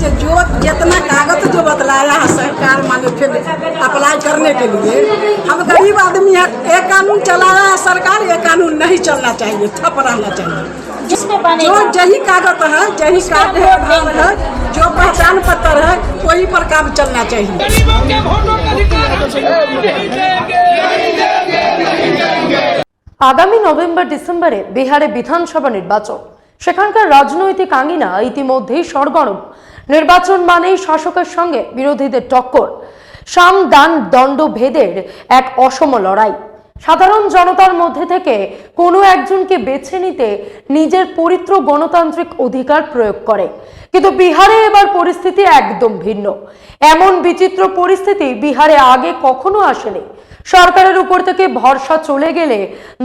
जो जो जितना कागज जो बतलाया है सरकार माने फिर अप्लाई करने के लिए हम गरीब आदमी है एक कानून चलाया है सरकार ये कानून नहीं चलना चाहिए ठप रहना चाहिए जिसमें बनेगा जो जही कागज है जही कार्ड है आधार है जो पहचान पत्र है वही पर काम चलना चाहिए गरीबों के वोटों का अधिकार हम नहीं देंगे আগামী নভেম্বর ডিসেম্বরে বিহারে বিধানসভা নির্বাচন সেখানকার রাজনৈতিক আঙিনা ইতিমধ্যেই সরগরম নির্বাচন মানেই শাসকের সঙ্গে বিরোধীদের টক্কর। সাম দান দণ্ড ভেদের এক অসম লড়াই। সাধারণ জনতার মধ্যে থেকে কোনো একজনকে বেছে নিতে নিজের পবিত্র গণতান্ত্রিক অধিকার প্রয়োগ করে। কিন্তু বিহারে এবার পরিস্থিতি একদম ভিন্ন। এমন বিচিত্র পরিস্থিতি বিহারে আগে কখনো আসেনি। সরকারের উপর থেকে ভরসা চলে গেলে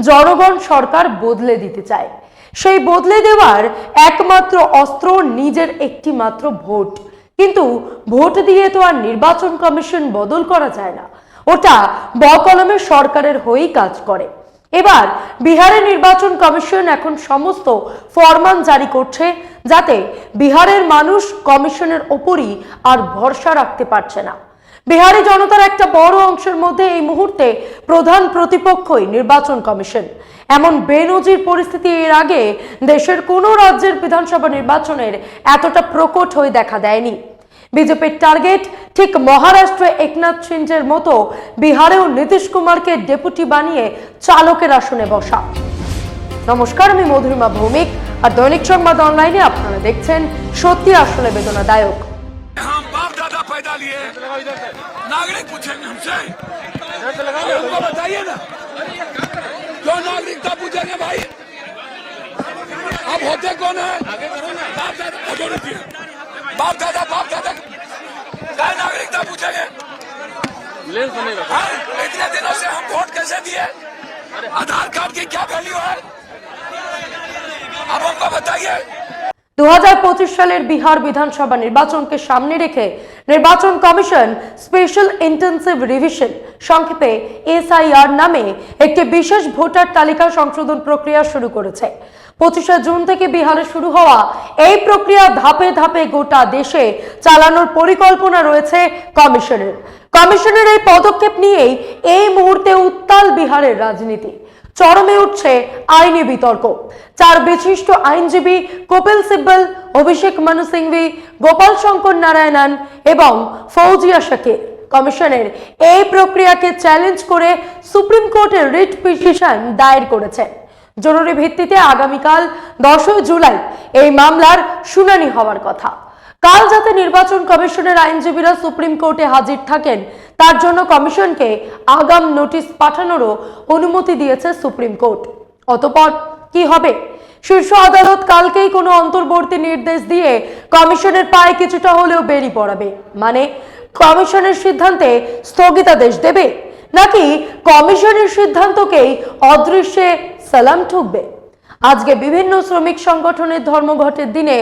জনগণ সরকার বদলে দিতে চায়। সেই বদলে দেওয়ার একমাত্র অস্ত্র নিজের একটি মাত্র ভোট। কিন্তু ভোট দিয়ে তো আর নির্বাচন কমিশন বদল করা যায় না। ওটা বকলমে সরকারের হয়েই কাজ করে। এবার বিহারের নির্বাচন কমিশন এখন সমস্ত ফরমান জারি করছে যাতে বিহারের মানুষ কমিশনের ওপরই আর ভরসা রাখতে পারছে না। বিহারি জনতার একটা বড় অংশের মধ্যে এই মুহূর্তে প্রধান প্রতিপক্ষই নির্বাচন কমিশন। এমন বেনজির পরিস্থিতি এর আগে দেশের কোনো রাজ্যের বিধানসভা নির্বাচনের এতটা প্রকট হয়ে দেখা দেয়নি। বিজেপির টার্গেট ঠিক মহারাষ্ট্রে একনাথ সিন্ডের মতো বিহারেও নীতিশ কুমারকে ডেপুটি বানিয়ে চালকের আসনে বসা। নমস্কার, আমি মধুরিমা ভৌমিক আর দৈনিক সংবাদ অনলাইনে আপনারা দেখছেন সত্যি আসলে বেদনাদায়ক। हम बाप दादा पैदा लिए नागरिक पूछेंगे हमसे हमको बताइए ना जो नागरिकता पूछेंगे भाई अब होते कौन है बाप दादा अथॉरिटी बाप दादा बाप दादा क्या नागरिकता पूछेंगे हाँ, इतने दिनों से हम वोट कैसे दिए आधार कार्ड की क्या वैल्यू है अब हमको बताइए দু সালের বিহার বিধানসভা নির্বাচনকে সামনে রেখে নির্বাচন কমিশন স্পেশাল ইন্টেন্সিভ রিভিশন সংক্ষেপে এসআইআর নামে একটি বিশেষ ভোটার তালিকা সংশোধন প্রক্রিয়া শুরু করেছে। পঁচিশে জুন থেকে বিহারে শুরু হওয়া এই প্রক্রিয়া ধাপে ধাপে গোটা দেশে চালানোর পরিকল্পনা রয়েছে কমিশনের। কমিশনের এই পদক্ষেপ নিয়েই এই মুহূর্তে উত্তাল বিহারের রাজনীতি। চরমে উঠছে আইনি বিতর্ক। চার বিশিষ্ট আইনজীবী কপিল সিব্বল অভিষেক মনু সিংভি, গোপাল শঙ্কর নারায়ণন এবং ফৌজিয়া শাকির কমিশনের এই প্রক্রিয়াকে চ্যালেঞ্জ করে সুপ্রিম কোর্টের রিট পিটিশন দায়ের করেছে। জরুরি ভিত্তিতে আগামীকাল দশই জুলাই এই মামলার শুনানি হওয়ার কথা। কাল যাতে নির্বাচন কমিশনের আইনজীবীরা সুপ্রিম কোর্টে হাজির থাকেন, তার জন্য কমিশনকে আগাম নোটিশ পাঠানোরও অনুমতি দিয়েছে সুপ্রিম কোর্ট। অতপর কি হবে? শীর্ষ আদালত কালকেই কোনো অন্তর্বর্তী নির্দেশ দিয়ে কমিশনের পায়ে কিছুটা হলেও বেরিয়ে পড়াবে। মানে কমিশনের সিদ্ধান্তে স্থগিতাদেশ দেবে? নাকি কমিশনের সিদ্ধান্তকেই অদৃশ্যে সালাম ঠুকবে? আজকে বিভিন্ন শ্রমিক সংগঠনের ধর্মঘটের দিনে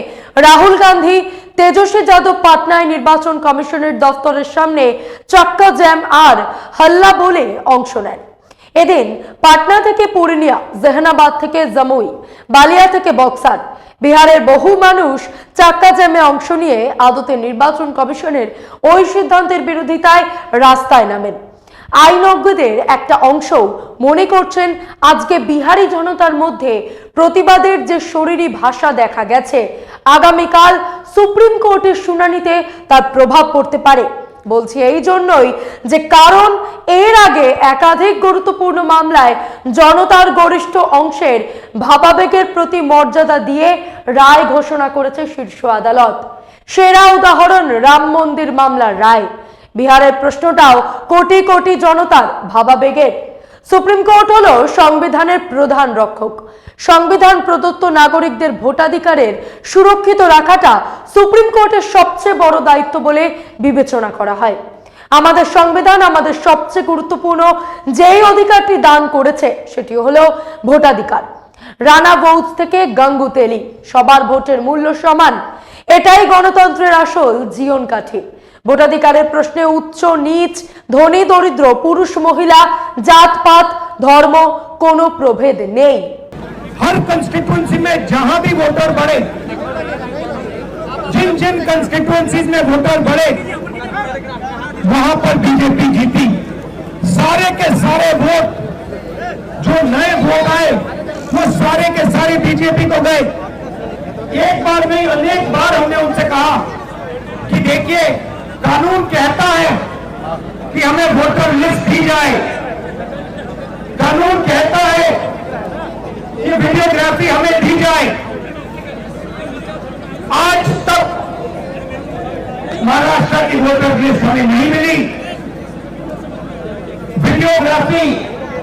রাহুল গান্ধী, তেজস্বী যাদব পাটনায় নির্বাচন কমিশনের দফতরের সামনে চক্কা জ্যাম আর হাল্লা বলে অংশ নেন। এদিন পাটনা থেকে পূর্ণিয়া জেহানাবাদ থেকে জামুই, বালিয়া থেকে বক্সার, বিহারের বহু মানুষ চাক্কা জ্যামে অংশ নিয়ে আদতে নির্বাচন কমিশনের ওই সিদ্ধান্তের বিরোধিতায় রাস্তায় নামেন। আইনজ্ঞদের একটা অংশ মনে করছেন আজকে বিহারি জনতার মধ্যে প্রতিবাদের যে শরীরী ভাষা দেখা গেছে, আগামীকাল সুপ্রিম কোর্টের শুনানিতে তার প্রভাব পড়তে পারে। বলছি এই জন্যই যে কারণ এর আগে একাধিক গুরুত্বপূর্ণ মামলায় জনতার গরিষ্ঠ অংশের ভাবাবেগের প্রতি মর্যাদা দিয়ে রায় ঘোষণা করেছে শীর্ষ আদালত। সেরা উদাহরণ রাম মন্দির মামলার রায়। বিহারের প্রশ্নটাও কোটি কোটি জনতার ভাবাবেগের। সুপ্রিম কোর্ট হলো সংবিধানের প্রধান রক্ষক। সংবিধান প্রদত্ত নাগরিকদের ভোটাধিকারের সুরক্ষিত রাখাটা সুপ্রিম কোর্টের সবচেয়ে বড় দায়িত্ব বলে বিবেচনা করা হয় আমাদের সংবিধান আমাদের সবচেয়ে গুরুত্বপূর্ণ যেই অধিকারটি দান করেছে সেটি হলো ভোটাধিকার রানা বৌজ থেকে গঙ্গু তেলি সবার ভোটের মূল্য সমান এটাই গণতন্ত্রের আসল জীবন কাঠি ভোটাধিকারের প্রশ্নে উচ্চ নিচ ধনী দরিদ্র পুরুষ মহিলা জাতপাত ধর্ম কোনো প্রভেদ নেই हर कंस्टिट्यूंसी में जहां भी वोटर बढ़े जिन जिन कंस्टिट्युएंसीज में वोटर बढ़े, वहाँ पर बीजेपी जीती सारे के सारे वोट जो नए वोट आए, वो सारे के सारे बीजेपी को गए। एक बार नहीं, अनेक बार हमने उनसे कहा कि देखिए, कानून कहता है कि हमें वोटर लिस्ट दी जाए। कानून कहता है कि वीडियोग्राफी हमें दी जाए। आज तक महाराष्ट्र की वोटर लिस्ट हमें नहीं मिली। वीडियोग्राफी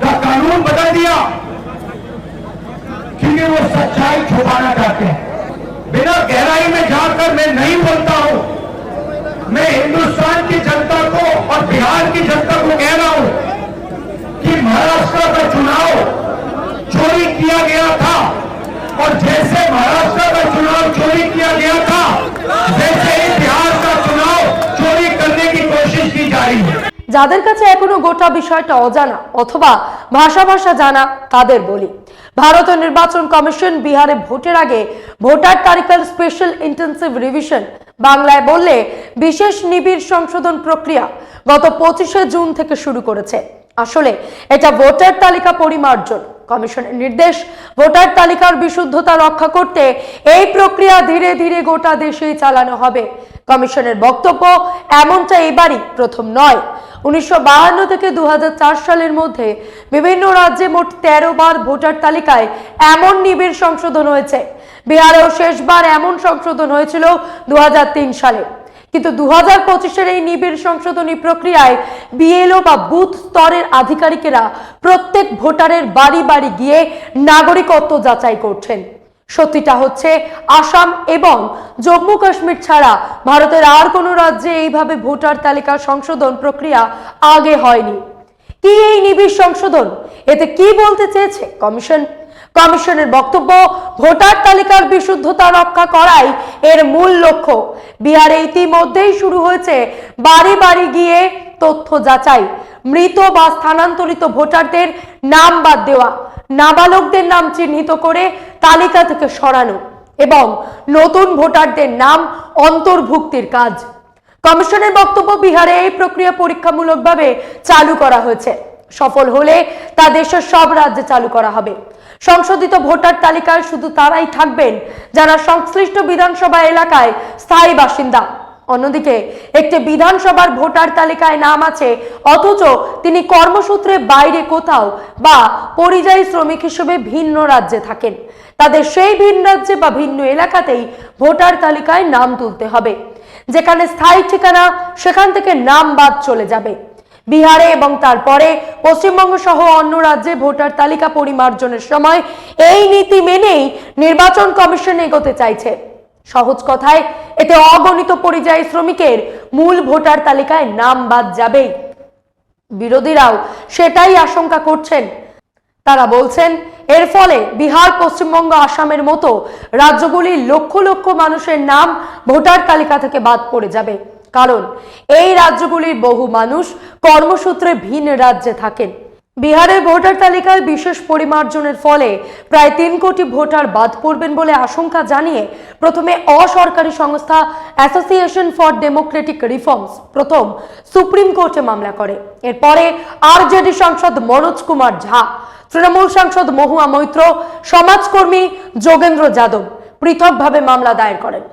का कानून बदल दिया। क्योंकि वो सच्चाई छुपाना चाहते हैं। बिना गहराई में जाकर मैं नहीं बोलता हूँ। मैं हिंदुस्तान की जनता को और बिहार की जनता को कह रहा हूँ कि महाराष्ट्र का चुनाव चोरी किया गया था और महाराष्ट्र का चुनाव चोरी किया गया था वैसे ही बिहार का चुनाव चोरी करने की कोशिश की जा रही है যাদের কাছে এখনো গোটা বিষয়টা অজানা অথবা ভাষা ভাষা জানা তাদের বলি ভারতীয় নির্বাচন কমিশন বিহারে ভোটের আগে ভোটার তালিকার স্পেশাল ইন্টেন্সিভ রিভিশন বাংলায় বললে বিশেষ নিবিড় সংশোধন প্রক্রিয়া গত পঁচিশে জুন থেকে শুরু করেছে আসলে এটা ভোটার তালিকা পরিমার্জন কমিশনের নির্দেশ। ভোটার তালিকার বিশুদ্ধতা রক্ষা করতে এই প্রক্রিয়া ধীরে ধীরে গোটা দেশেই চালানো হবে। কমিশনের বক্তব্য এমনটা এবারই প্রথম নয়। উনিশশো থেকে দু হাজার চার সালের মধ্যে বিভিন্ন রাজ্যে মোট তেরো বার ভোটার তালিকায় এমন নিবিড় সংশোধন হয়েছে। বিহারেও শেষবার এমন সংশোধন হয়েছিল দু হাজার তিন সালে। কিন্তু দু হাজার পঁচিশের এই নিবিড় সংশোধনী প্রক্রিয়ায় বিএলও বা বুথ স্তরের আধিকারিকেরা প্রত্যেক ভোটারের বাড়ি বাড়ি গিয়ে নাগরিকত্ব যাচাই করছেন। সত্যিটা হচ্ছে, আসাম এবং জম্মু কাশ্মীর ছাড়া ভারতের আর কোনো রাজ্যে এইভাবে ভোটার তালিকা সংশোধন প্রক্রিয়া আগে হয়নি। কি এই নিবিড় সংশোধন? এতে কি বলতে চেয়েছে কমিশন? কমিশনের বক্তব্য, ভোটার তালিকার বিশুদ্ধতা রক্ষা করাই এর মূল লক্ষ্য। বিহারে ইতিমধ্যেই শুরু হয়েছে বাড়ি বাড়ি গিয়ে তথ্য যাচাই। মৃত বা স্থানান্তরিত ভোটারদের নাম বাদ দেওয়া, নাবালকদের নাম চিহ্নিত করে তালিকা থেকে সরানো এবং নতুন ভোটারদের নাম অন্তর্ভুক্তির কাজ। কমিশনের বক্তব্য বিহারে এই প্রক্রিয়া পরীক্ষামূলকভাবে চালু করা হয়েছে। সফল হলে তা দেশের সব রাজ্যে চালু করা হবে। সংশোধিত ভোটার তালিকায় শুধু তারাই থাকবেন যারা সংশ্লিষ্ট বিধানসভা এলাকায় স্থায়ী বাসিন্দা। অন্যদিকে, একটি বিধানসভার ভোটার তালিকায় নাম আছে, অথচ তিনি কর্মসূত্রে বাইরে কোথাও বা পরিযায়ী শ্রমিক হিসেবে ভিন্ন রাজ্যে থাকেন। তাদের সেই ভিন্ন রাজ্যে বা ভিন্ন এলাকাতেই ভোটার তালিকায় নাম তুলতে হবে। যেখানে স্থায়ী ঠিকানা, সেখান থেকে নাম বাদ চলে যাবে। বিহারে এবং তারপরে পশ্চিমবঙ্গ সহ অন্য রাজ্যে ভোটার তালিকা পরিমার্জনের সময় এই নীতি মেনেই নির্বাচন কমিশন এগোতে চাইছে। সহজ কথায়, এতে অগণিত পরিযায়ী শ্রমিকের মূল ভোটার তালিকায় নাম বাদ যাবেই। বিরোধীরাও সেটাই আশঙ্কা করছেন। তারা বলছেন, এর ফলে বিহার, পশ্চিমবঙ্গ, আসামের মতো রাজ্যগুলির লক্ষ লক্ষ মানুষের নাম ভোটার তালিকা থেকে বাদ পড়ে যাবে। কারণ এই রাজ্যগুলির বহু মানুষ কর্মসূত্রে ভিন রাজ্যে থাকেন। বিহারের ভোটার তালিকায় বিশেষ পরিমার্জনের ফলে প্রায় তিন কোটি ভোটার বাদ পড়বেন বলে আশঙ্কা জানিয়ে প্রথমে অসরকারি সংস্থা অ্যাসোসিয়েশন ফর ডেমোক্রেটিক রিফর্মস, প্রথম সুপ্রিম কোর্টে মামলা করে। এরপরে আরজেডি সাংসদ মনোজ কুমার ঝা, তৃণমূল সাংসদ মহুয়া মৈত্র, সমাজকর্মী যোগেন্দ্র যাদব পৃথকভাবে মামলা দায়ের করেন।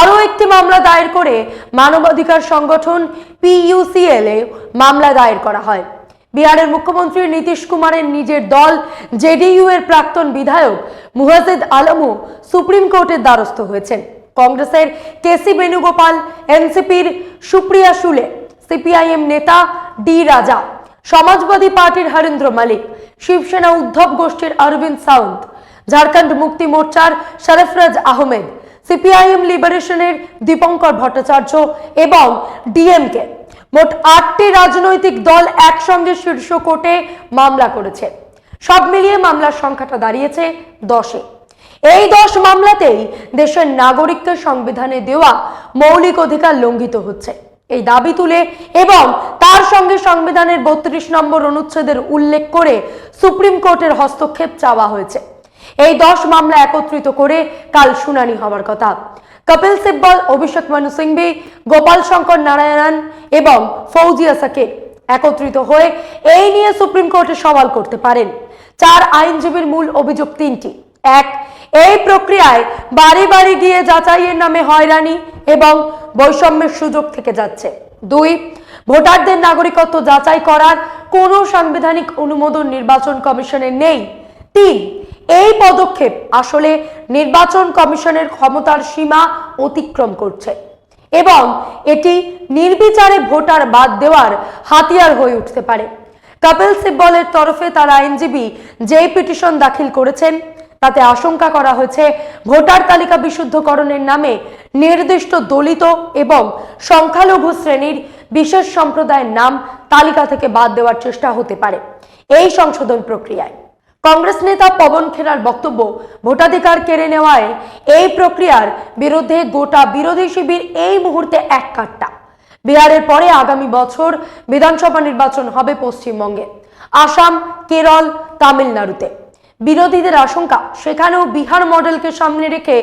আরও একটি মামলা দায়ের করে মানবাধিকার সংগঠন পিইউসিএল এ মামলা দায়ের করা হয়। বিহারের মুখ্যমন্ত্রী নীতিশ কুমারের নিজের দল জেডিইউ এর প্রাক্তন বিধায়ক মুহাজিদ আলমও সুপ্রিম কোর্টের দ্বারস্থ হয়েছেন। কংগ্রেসের কেসি বেণুগোপাল, এনসিপির সুপ্রিয়া সুলে, সিপিআইএম নেতা ডি রাজা, সমাজবাদী পার্টির হরেন্দ্র মালিক, শিবসেনা উদ্ধব গোষ্ঠীর অরবিন্দ সাউন্ত ঝাড়খণ্ড মুক্তি মোর্চার শরফরাজ আহমেদ সিপিআইএম লিবারেশনের দীপঙ্কর ভট্টাচার্য এবং ডিএমকে মোট আটটি রাজনৈতিক দল একসঙ্গে শীর্ষ কোর্টে মামলা করেছে। সব মিলিয়ে মামলার সংখ্যাটা দাঁড়িয়েছে দশে। এই দশ মামলাতেই দেশের নাগরিকদের সংবিধানে দেওয়া মৌলিক অধিকার লঙ্ঘিত হচ্ছে। এই দাবি তুলে এবং তার সঙ্গে সংবিধানের বত্রিশ নম্বর অনুচ্ছেদের উল্লেখ করে সুপ্রিম কোর্টের হস্তক্ষেপ চাওয়া হয়েছে। এই দশ মামলা একত্রিত করে কাল শুনানি হওয়ার কথা। কপিল সিব্বল, অভিষেক মনু সিংভি, গোপাল শঙ্কর নারায়ণন এবং ফৌজিয়া সাকির একত্রিত হয়ে এই নিয়ে সুপ্রিম কোর্টে সওয়াল করতে পারেন। চার আইনজীবীর মূল অভিযোগ তিনটি। এক, এই প্রক্রিয়ায় বাড়ি বাড়ি গিয়ে যাচাইয়ের নামে হয়রানি এবং বৈষম্যের সুযোগ থেকে যাচ্ছে। দুই, ভোটারদের নাগরিকত্ব যাচাই করার কোনো সাংবিধানিক অনুমোদন নির্বাচন কমিশনের নেই। তিন এই পদক্ষেপ আসলে নির্বাচন কমিশনের ক্ষমতার সীমা অতিক্রম করছে এবং এটি নির্বিচারে ভোটার বাদ দেওয়ার হাতিয়ার হয়ে উঠতে পারে। কপিল সিব্বলের তরফে তার আইনজীবী যে পিটিশন দাখিল করেছেন, তাতে আশঙ্কা করা হয়েছে ভোটার তালিকা বিশুদ্ধকরণের নামে নির্দিষ্ট দলিত এবং সংখ্যালঘু শ্রেণির বিশেষ সম্প্রদায়ের নাম তালিকা থেকে বাদ দেওয়ার চেষ্টা হতে পারে এই সংশোধন প্রক্রিয়ায়। কংগ্রেস নেতা পবন খেরার বক্তব্য, ভোটাধিকার কেড়ে নেওয়ায় এই প্রক্রিয়ার বিরুদ্ধে গোটা বিরোধী শিবির এই মুহূর্তে এক কাট্টা। বিহারের পরে আগামী বছর বিধানসভা নির্বাচন হবে পশ্চিমবঙ্গে। আসাম, কেরল, তামিলনাড়ুতে। বিরোধীদের আশঙ্কা, সেখানেও বিহার মডেলকে সামনে রেখে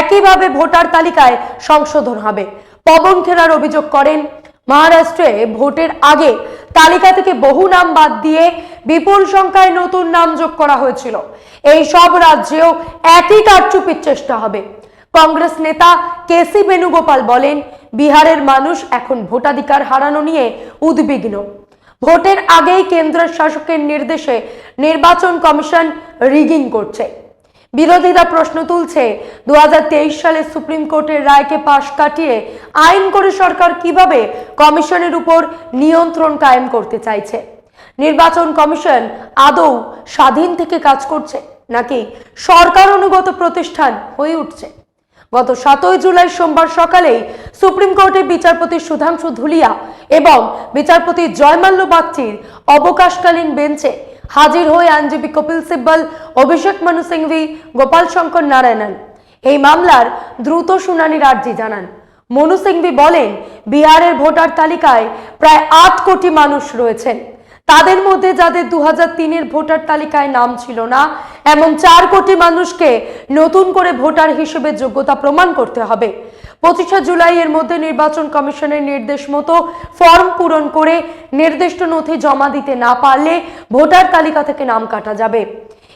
একইভাবে ভোটার তালিকায় সংশোধন হবে। পবন খেরার অভিযোগ করেন মহারাষ্ট্রে ভোটের আগে তালিকা থেকে বহু নাম বাদ দিয়ে বিপুল সংখ্যায় নতুন নাম যোগ করা হয়েছিল। এই সব রাজ্যেও একই কারচুপির চেষ্টা হবে। কংগ্রেস নেতা কেসি বেণুগোপাল বলেন, বিহারের মানুষ এখন ভোটাধিকার হারানো নিয়ে উদ্বিগ্ন। ভোটের আগেই কেন্দ্রের শাসকের নির্দেশে নির্বাচন কমিশন রিগিং করছে। বিরোধীরা প্রশ্ন তুলছে দু সালে সুপ্রিম কোর্টের রায়কে পাশ কাটিয়ে আইন করে সরকার কীভাবে কমিশনের উপর নিয়ন্ত্রণ কায়েম করতে চাইছে? নির্বাচন কমিশন আদৌ স্বাধীন থেকে কাজ করছে নাকি সরকার অনুগত প্রতিষ্ঠান হয়ে উঠছে? গত সাতই জুলাই সোমবার সকালেই সুপ্রিম কোর্টের বিচারপতি সুধাংশু ধুলিয়া এবং বিচারপতি জয়মাল্য বাগচির অবকাশকালীন বেঞ্চে হাজির হয়ে আইনজীবী কপিল সিব্বল, অভিষেক মনু সিংভি, গোপাল শঙ্কর নারায়ণন। এই মামলার দ্রুত শুনানির আর্জি জানান। মনু সিংভি বলেন, বিহারের ভোটার তালিকায় প্রায় আট কোটি মানুষ রয়েছেন। তাদের মধ্যে যাদের দু তিনের ভোটার তালিকায় নাম ছিল না, এমন চার কোটি মানুষকে নতুন করে ভোটার হিসেবে যোগ্যতা প্রমাণ করতে হবে। পঁচিশে জুলাই এর মধ্যে নির্বাচন কমিশনের নির্দেশ মতো ফর্ম পূরণ করে নির্দিষ্ট নথি জমা দিতে না পারলে ভোটার তালিকা থেকে নাম কাটা যাবে।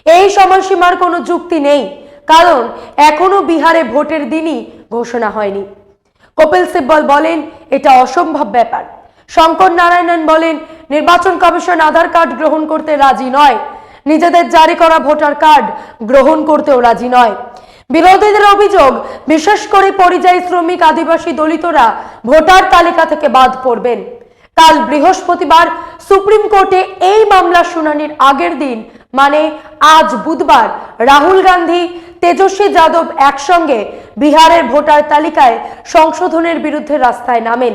এই সময়সীমার কোনো যুক্তি নেই, কারণ এখনও বিহারে ভোটের দিনই ঘোষণা হয়নি। কপিল সিব্বল বলেন, এটা অসম্ভব ব্যাপার। শঙ্কর নারায়ণন বলেন, নির্বাচন কমিশন আধার কার্ড গ্রহণ করতে রাজি নয়। নিজেদের জারি করা ভোটার কার্ড গ্রহণ করতেও রাজি নয়। বিরোধীদের অভিযোগ, বিশেষ করে পরিযায়ী শ্রমিক আদিবাসী দলিতরা ভোটার তালিকা থেকে বাদ পড়বেন। কাল বৃহস্পতিবার সুপ্রিম কোর্টে এই মামলার শুনানির আগের দিন মানে আজ বুধবার, রাহুল গান্ধী, তেজস্বী যাদব একসঙ্গে বিহারের ভোটার তালিকায় সংশোধনের বিরুদ্ধে রাস্তায় নামেন।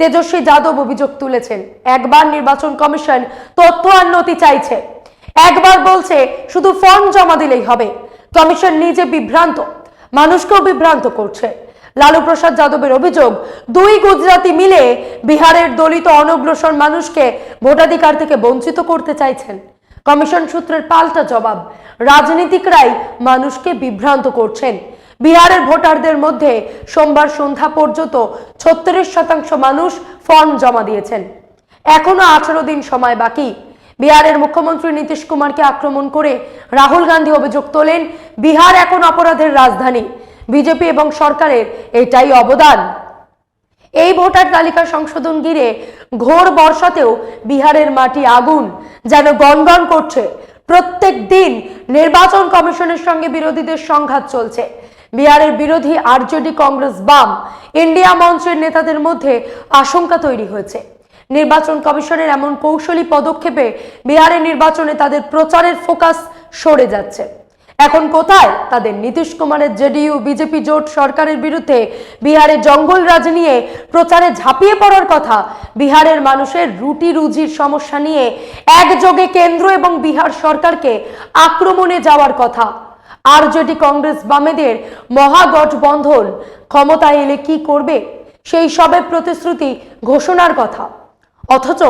তেজস্বী যাদব অভিযোগ তুলেছেন, একবার নির্বাচন কমিশন তথ্য আর নথি চাইছে। একবার বলছে, শুধু ফর্ম জমা দিলেই হবে। কমিশন নিজে বিভ্রান্ত। মানুষকেও বিভ্রান্ত করছে। লালু প্রসাদ যাদবের অভিযোগ, দুই গুজরাটি মিলে বিহারের দলিত অনগ্রসর মানুষকে ভোটাধিকার থেকে বঞ্চিত করতে চাইছেন। কমিশন সূত্রের পাল্টা জবাব, রাজনীতিকরাই মানুষকে বিভ্রান্ত করছেন। বিহারের ভোটারদের মধ্যে সোমবার সন্ধ্যা পর্যন্ত ছত্রিশ শতাংশ মানুষ ফর্ম জমা দিয়েছেন। এখনও আঠারো দিন সময় বাকি। বিহারের মুখ্যমন্ত্রী নীতিশ কুমারকে আক্রমণ করে রাহুল গান্ধী অভিযোগ তোলেন, বিহার এখন অপরাধের রাজধানী। বিজেপি এবং সরকারের এটাই অবদান। এই ভোটার তালিকা সংশোধন ঘিরে ঘোর বর্ষাতেও বিহারের মাটি আগুন যেন গনগন করছে। প্রত্যেক দিন নির্বাচন কমিশনের সঙ্গে বিরোধীদের সংঘাত চলছে। বিহারের বিরোধী আরজেডি কংগ্রেস বাম, ইন্ডিয়া মঞ্চের নেতাদের মধ্যে আশঙ্কা তৈরি হয়েছে। নির্বাচন কমিশনের এমন কৌশলী পদক্ষেপে বিহারের নির্বাচনে তাদের প্রচারের ফোকাস সরে যাচ্ছে। এখন কোথায়? তাদের নীতিশ কুমারের জেডিইউ, বিজেপি জোট সরকারের বিরুদ্ধে বিহারে জঙ্গল রাজ নিয়ে প্রচারে ঝাঁপিয়ে পড়ার কথা বিহারের মানুষের রুটি রুজির সমস্যা নিয়ে একযোগে কেন্দ্র এবং বিহার সরকারকে আক্রমণে যাওয়ার কথা। আরজেডি কংগ্রেস বামেদের মহাগঠবন্ধন ক্ষমতায় এলে কি করবে? সেই সবের প্রতিশ্রুতি ঘোষণার কথা। অথচ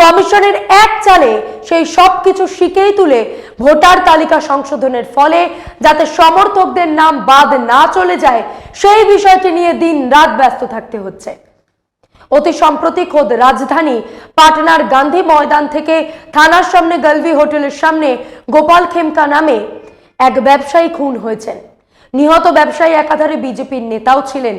কমিশনের এক চালে সেই সব কিছু শিখেই তুলে ভোটার তালিকা সংশোধনের ফলে যাতে সমর্থকদের নাম বাদ না চলে যায়, সেই বিষয়টি নিয়ে দিন রাত ব্যস্ত থাকতে হচ্ছে। অতি সম্প্রতি খোদ রাজধানী পাটনার গান্ধী ময়দান থেকে থানার সামনে গলভি হোটেলের সামনে গোপাল খেমকা নামে এক ব্যবসায়ী খুন হয়েছেন। নিহত ব্যবসায়ী একাধারে বিজেপির নেতাও ছিলেন।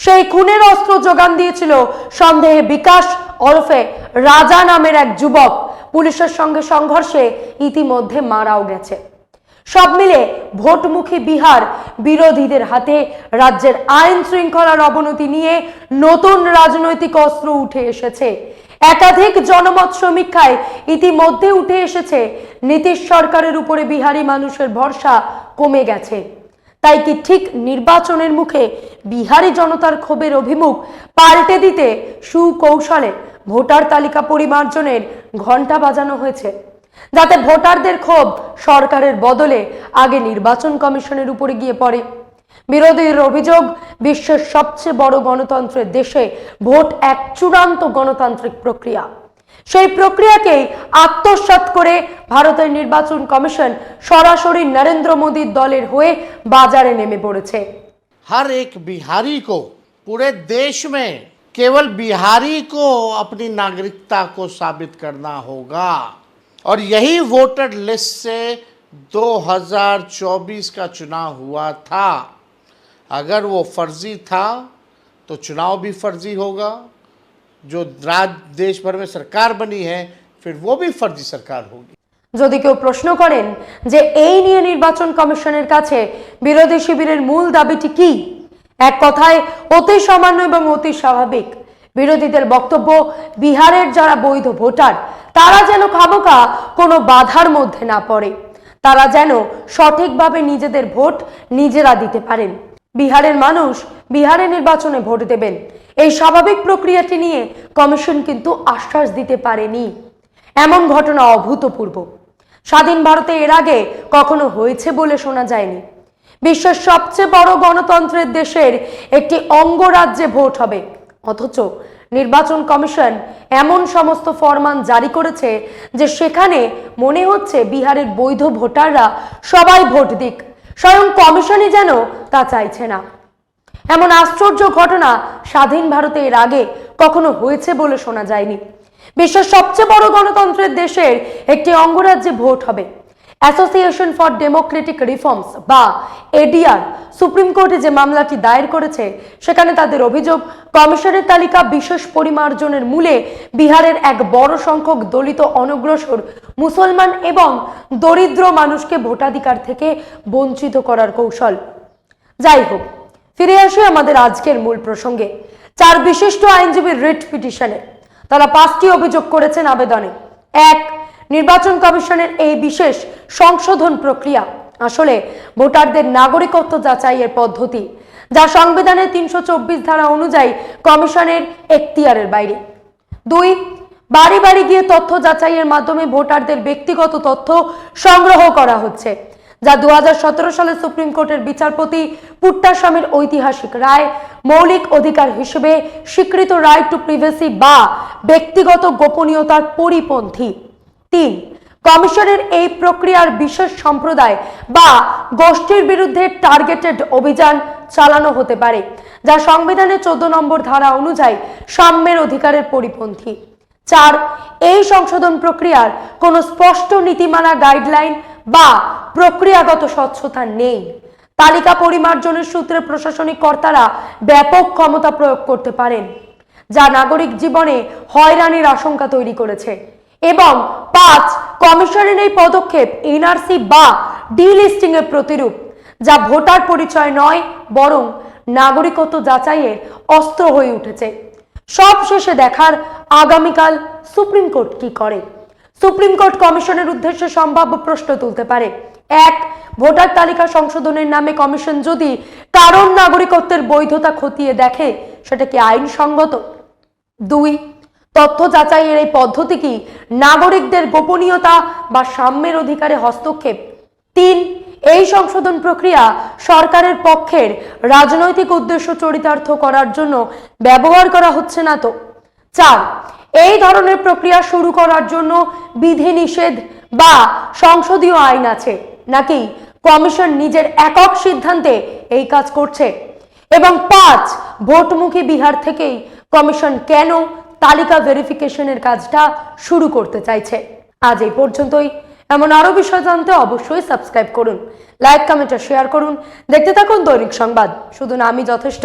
সেই খুনের অস্ত্র যোগান দিয়েছিল সন্দেহে বিকাশ ওরফে রাজা নামের এক যুবক। পুলিশের সঙ্গে সংঘর্ষে ইতিমধ্যে মারাও গেছে। সব মিলে ভোটমুখী বিহার বিরোধীদের হাতে রাজ্যের আইন শৃঙ্খলার অবনতি নিয়ে নতুন রাজনৈতিক অস্ত্র উঠে এসেছে। একাধিক জনমত সমীক্ষায় ইতিমধ্যে উঠে এসেছে, নীতিশ সরকারের উপরে বিহারি মানুষের ভরসা কমে গেছে। তাই কি ঠিক নির্বাচনের মুখে বিহারি জনতার ক্ষোভের অভিমুখ পাল্টে দিতে সুকৌশলে ভোটার তালিকা পরিমার্জনের ঘণ্টা বাজানো হয়েছে? যাতে ভোটারদের ক্ষোভ সরকারের বদলে আগে নির্বাচন কমিশনের উপরে গিয়ে পড়ে। বিরোধীর অভিযোগ, বিশ্বের সবচেয়ে বড় গণতন্ত্রের দেশে ভোট এক চূড়ান্ত গণতান্ত্রিক প্রক্রিয়া। সেই প্রক্রিয়াকেই আত্মসাৎ করে ভারতের নির্বাচন কমিশন সরাসরি নরেন্দ্র মোদীর দলের হয়ে বাজারে নেমে পড়েছে हर एक बिहारी को पूरे देश में केवल बिहारी को अपनी नागरिकता को साबित करना होगा और यही वोटर लिस्ट से 2024 का चुनाव हुआ था अगर वो फर्जी था तो चुनाव भी फर्जी होगा जो राज देश भर में सरकार बनी है फिर वो भी फर्जी सरकार होगी যদি কেউ প্রশ্ন করেন যে এই নিয়ে নির্বাচন কমিশনের কাছে বিরোধী শিবিরের মূল দাবিটি কি এক কথায় অতি সামান্য এবং অতি স্বাভাবিক বিরোধীদের বক্তব্য বিহারের যারা বৈধ ভোটার তারা যেন খামোকা কোনো বাধার মধ্যে না পড়ে তারা যেন সঠিকভাবে নিজেদের ভোট নিজেরা দিতে পারেন বিহারের মানুষ বিহারে নির্বাচনে ভোট দেবেন এই স্বাভাবিক প্রক্রিয়াটি নিয়ে কমিশন কিন্তু আশ্বাস দিতে পারেনি। এমন ঘটনা অভূতপূর্ব। স্বাধীন ভারতে এর আগে কখনো হয়েছে বলে শোনা যায়নি। বিশ্বের সবচেয়ে বড় গণতন্ত্রের দেশের একটি অঙ্গরাজ্যে ভোট হবে। অথচ নির্বাচন কমিশন এমন সমস্ত ফরমান জারি করেছে যে সেখানে মনে হচ্ছে বিহারের বৈধ ভোটাররা সবাই ভোট দিক। স্বয়ং কমিশনই যেন তা চাইছে না। এমন আশ্চর্য ঘটনা স্বাধীন ভারতে এর আগে কখনো হয়েছে বলে শোনা যায়নি। বিশ্বের সবচেয়ে বড় গণতন্ত্রের দেশের একটি অঙ্গরাজ্যে ভোট হবে। অ্যাসোসিয়েশন ফর ডেমোক্রেটিক রিফর্মস বা এডিআর সুপ্রিম কোর্টে যে মামলাটি দায়ের করেছে, সেখানে তাদের অভিযোগ, কমিশনের তালিকা বিশেষ পরিমার্জনের মূলে বিহারের এক বড় সংখ্যক দলিত অনগ্রসর মুসলমান এবং দরিদ্র মানুষকে ভোটাধিকার থেকে বঞ্চিত করার কৌশল। যাই হোক ফিরে আসি আমাদের আজকের মূল প্রসঙ্গে। চার বিশিষ্ট আইনজীবীর রিট পিটিশনে তারা পাঁচটি অভিযোগ করেছেন আবেদনে। এক, নির্বাচন কমিশনের এই বিশেষ সংশোধন প্রক্রিয়া, আসলে ভোটারদের নাগরিকত্ব যাচাইয়ের পদ্ধতি, যা সংবিধানের তিনশো চব্বিশ ধারা অনুযায়ী কমিশনের এখতিয়ারের বাইরে। দুই, বাড়ি বাড়ি গিয়ে তথ্য যাচাইয়ের মাধ্যমে ভোটারদের ব্যক্তিগত তথ্য সংগ্রহ করা হচ্ছে। যা দু হাজার সতেরো সালে সুপ্রিম কোর্টের বিচারপতি পুট্টাস্বামীর ঐতিহাসিক রায়, মৌলিক অধিকার হিসেবে স্বীকৃত রাইট টু প্রিভেসি বা ব্যক্তিগত গোপনীয়তার পরিপন্থী। তিন, কমিশনের এই প্রক্রিয়ার বিশেষ সম্প্রদায় বা গোষ্ঠীর বিরুদ্ধে টার্গেটেড অভিযান চালানো হতে পারে, যা সংবিধানের চোদ্দ নম্বর ধারা অনুযায়ী সাম্যের অধিকারের পরিপন্থী। চার, এই সংশোধন প্রক্রিয়ার কোনো স্পষ্ট নীতিমালা গাইডলাইন বা প্রক্রিয়াগত স্বচ্ছতা নেই। তালিকা পরিমার্জনের সূত্রে প্রশাসনিক কর্তারা ব্যাপক ক্ষমতা প্রয়োগ করতে পারেন, যা নাগরিক জীবনে হয়রানির আশঙ্কা তৈরি করেছে এবং পাঁচ, কমিশনের এই পদক্ষেপ এনআরসি বা ডিলিস্টিং এর প্রতিরূপ, যা ভোটার পরিচয় নয়, বরং নাগরিকত্ব যাচাইয়ের অস্ত্র হয়ে উঠেছে। সব শেষে দেখার আগামীকাল সুপ্রিম কোর্ট কি করে? সুপ্রিম কোর্ট কমিশনের উদ্দেশ্যে সম্ভাব্য প্রশ্ন তুলতে পারে। এক, ভোটার তালিকা সংশোধনের নামে কমিশন যদি কারণ নাগরিকত্বের বৈধতা খতিয়ে দেখে, সেটা কি আইনসঙ্গত? দুই, তথ্য যাচাইয়ের এই পদ্ধতি কি নাগরিকদের গোপনীয়তা বা সাম্যের অধিকারে হস্তক্ষেপ? তিন, এই সংশোধন প্রক্রিয়া সরকারের পক্ষের রাজনৈতিক উদ্দেশ্য চরিতার্থ করার জন্য ব্যবহার করা হচ্ছে না তো? চার এই ধরনের প্রক্রিয়া শুরু করার জন্য বিধিনিষেধ বা সংসদীয় আইন আছে। নাকি কমিশন নিজের একক সিদ্ধান্তে এই কাজ করছে? এবং পাঁচ, ভোটমুখী বিহার থেকেই কমিশন কেন তালিকা ভেরিফিকেশনের কাজটা শুরু করতে চাইছে? আজ এই পর্যন্তই। এমন আরও বিষয় জানতে অবশ্যই সাবস্ক্রাইব করুন, লাইক, কমেন্ট শেয়ার করুন। দেখতে থাকুন দৈনিক সংবাদ। শুধু নামই যথেষ্ট।